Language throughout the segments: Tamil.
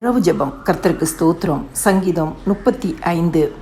இரவு ஜபம். கர்த்தருக்கு ஸ்தோத்திரம். சங்கீதம் முப்பத்தி ஐந்து.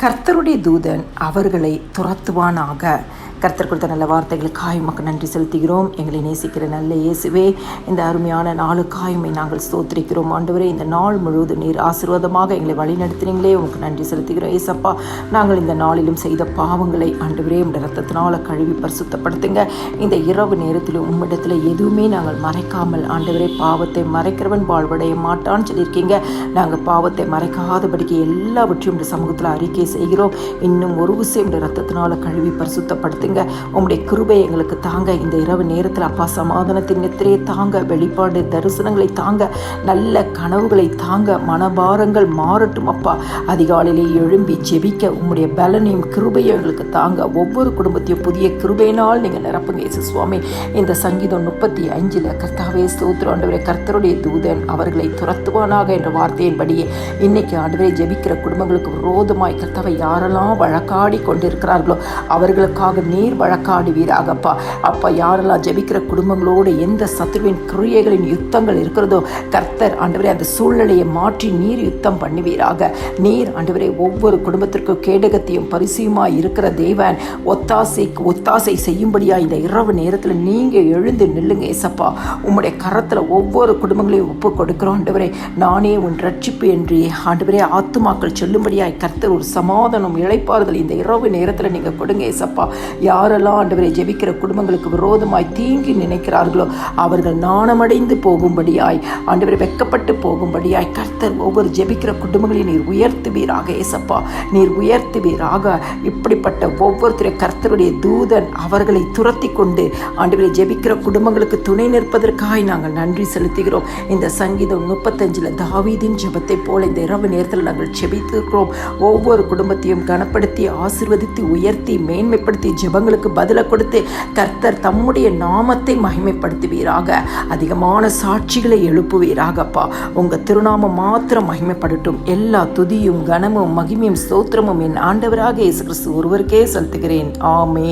கர்த்தருடைய தூதன் அவர்களை துரத்துவானாக. கர்த்தர் கொடுத்த நல்ல வார்த்தைகளுக்காய் உமக்கு நன்றி செலுத்துகிறோம். எங்களை நேசிக்கிற நல்ல இயேசுவே இந்த அருமையான நாளுக்காயுமை நாங்கள் ஸ்தோத்திரிக்கிறோம். ஆண்டவரே இந்த நாள் முழுவதும் நீர் ஆசீர்வாதமாக எங்களை வழிநடத்தினீங்களே உமக்கு நன்றி செலுத்துகிறோம். ஏசப்பா நாங்கள் இந்த நாளிலும் செய்த பாவங்களை ஆண்டவரே உடைய ரத்தத்தினால் கழுவி பரிசுத்தப்படுத்துங்க. இந்த இரவு நேரத்தில் உம்மிடத்தில் எதுவுமே நாங்கள் மறைக்காமல் ஆண்டவரே பாவத்தை மறைக்கிறவன் வாழ்வடைய மாட்டான்னு சொல்லியிருக்கீங்க. நாங்கள் பாவத்தை மறைக்காதபடிக்கு எல்லாவற்றையும் உடைய சமூகத்தில் அறிக்கை செய்கிறோம். இன்னும் ஒரு விஷயம் உடைய ரத்தத்தினால் கழுவி பரிசுத்தப்படுத்துங்க. உங்களுடைய கிருபை எங்களுக்கு தாங்க. இந்த இரவு நேரத்தில் அப்பா சமாதானத்தின் நித்திரையை தாங்க. வெளிப்பாடு தரிசனங்களை தாங்க. நல்ல கனவுகளை தாங்க. மனபாரங்கள் மாறட்டும் அப்பா. அதிகாலையிலே எழும்பி ஜெபிக்க உங்களுடைய பலனையும் கிருபையும் எங்களுக்கு தாங்க. ஒவ்வொரு குடும்பத்தையும் புதிய கிருபையினால் நீங்கள் நிரப்புங்க இயேசு சுவாமி. இந்த சங்கீதம் முப்பத்தி அஞ்சில் கர்த்தாவே ஸ்தோத்திரம். ஆண்டவரே கர்த்தருடைய தூதன் அவர்களை துரத்துவானாக என்ற வார்த்தையின்படியே இன்னைக்கு ஆண்டவரே ஜெபிக்கிற குடும்பங்களுக்கு விரோதமாய் கர்த்தாவை யாரெல்லாம் வழக்காடி கொண்டிருக்கிறார்களோ அவர்களுக்காக நீர் வழக்காடுவீராகப்பா அப்பா யாரெல்லாம் ஜெபிக்கிற குடும்பங்களோடு எந்த சத்துருவின் கிரியைகளின் யுத்தங்கள் இருக்கிறதோ கர்த்தர் ஆண்டவரே அந்த சூழ்நிலையை மாற்றி நீர் யுத்தம் பண்ணுவீராக. நீர் ஆண்டவரே ஒவ்வொரு குடும்பத்திற்கும் கேடகத்தையும் பரிசுயுமாய் இருக்கிற தேவன் ஒத்தாசைக்கு ஒத்தாசை செய்யும்படியா இந்த இரவு நேரத்தில் நீங்கள் எழுந்து நில்லுங்க ஏசப்பா. உம்முடைய கரத்தில் ஒவ்வொரு குடும்பங்களையும் ஒப்பு கொடுக்கிறோம் ஆண்டவரே. நானே உன் ரட்சிப்பு என்று ஆண்டவரே ஆத்துமாக்கள் சொல்லும்படியாய் கர்த்தர் ஒரு சமாதானம் இழைப்பார்கள். இந்த இரவு நேரத்தில் நீங்கள் கொடுங்க ஏசப்பா. யாரெல்லாம் ஆண்டவரை ஜெபிக்கிற குடும்பங்களுக்கு விரோதமாய் தீங்கி நினைக்கிறார்களோ அவர்கள் நாணமடைந்து போகும்படியாய் ஆண்டவரை வெக்கப்பட்டு போகும்படியாய் கர்த்தர் ஒவ்வொரு ஜெபிக்கிற குடும்பங்களையும் நீர் உயர்த்துவீராக ஏசப்பா. நீர் உயர்த்துவீராக. இப்படிப்பட்ட ஒவ்வொருத்தரையும் கர்த்தருடைய தூதன் அவர்களை துரத்தி கொண்டு ஆண்டவரை ஜெபிக்கிற குடும்பங்களுக்கு துணை நிற்பதற்காய் நாங்கள் நன்றி செலுத்துகிறோம். இந்த சங்கீதம் முப்பத்தஞ்சில் தாவீதின் ஜெபத்தை போல இந்த இரவு நேரத்தில் நாங்கள் ஜெபித்திருக்கிறோம். ஒவ்வொரு குடும்பத்தையும் கனப்படுத்தி ஆசிர்வதித்து உயர்த்தி மேன்மைப்படுத்தி ஜபங்களுக்கு பதிலை கொடுத்து கர்த்தர் தம்முடைய நாமத்தை மகிமைப்படுத்துவீராக. அதிகமான சாட்சிகளை எழுப்புவீராகப்பா. உங்கள் திருநாமம் மாத்திரம் மகிமைப்படட்டும். எல்லா துதியும் கனமும் மகிமையும் ஸ்தோத்திரமும் என் ஆண்டவராக இயேசு கிறிஸ்து ஒருவருக்கே செலுத்துகிறேன். ஆமே